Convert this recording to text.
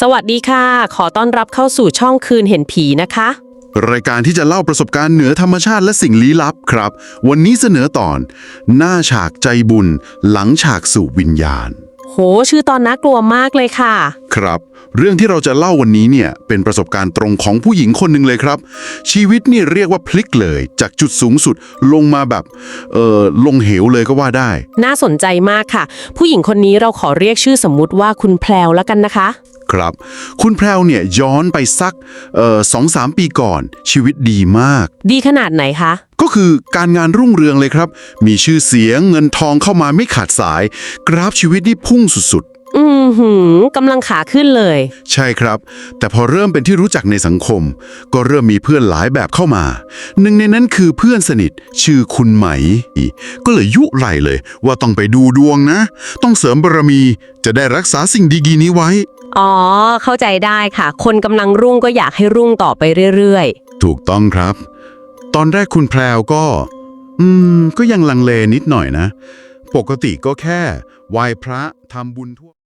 สวัสดีค่ะ ขอต้อนรับเข้าสู่ช่องคืนเห็นผีนะคะ รายการที่จะเล่าประสบการณ์เหนือธรรมชาติและสิ่งลี้ลับครับ วันนี้เสนอตอน หน้าฉากใจบุญ หลังฉากสู่วิญญาณ โห ชื่อตอนน่ากลัวมากเลยค่ะ ครับ เรื่องที่เราจะเล่าวันนี้เนี่ย เป็นประสบการณ์ตรงของผู้หญิงคนหนึ่งเลยครับ ชีวิตนี่เรียกว่าพลิกเลย จากจุดสูงสุดลงมาแบบเออลงเหวเลยก็ว่าได้ น่าสนใจมากค่ะ ผู้หญิงคนนี้เราขอเรียกชื่อสมมุติว่าคุณแพรวแล้วกันนะคะ ครับ คุณแพรวเนี่ยย้อนไปสักเอ่อสองสามปีก่อน ชีวิตดีมาก ดีขนาดไหนคะ ก็คือการงานรุ่งเรืองเลยครับ มีชื่อเสียงเงินทองเข้ามาไม่ขาดสาย กราฟชีวิตนี่พุ่งสุดอืมหือกำลังขาขึ้นเลยๆใช่ครับ แต่พอเริ่มเป็นที่รู้จักในสังคม ก็เริ่มมีเพื่อนหลายแบบเข้ามา หนึ่งในนั้นคือเพื่อนสนิทชื่อคุณไหม ก็เลยยุไหลเลย ว่าต้องไปดูดวงนะ ต้องเสริมบารมีจะได้รักษาสิ่งดีๆนี้ไว้ อ๋อ เข้าใจได้ค่ะ คนกำลังรุ่งก็อยากให้รุ่งต่อไปเรื่อยถูกต้องครับ ตอนแรกคุณแพรวก็ อืม ก็ยังลังเลนิดหน่อยนะ ปกติก็แค่ไหว้พระทำบุญทั่ว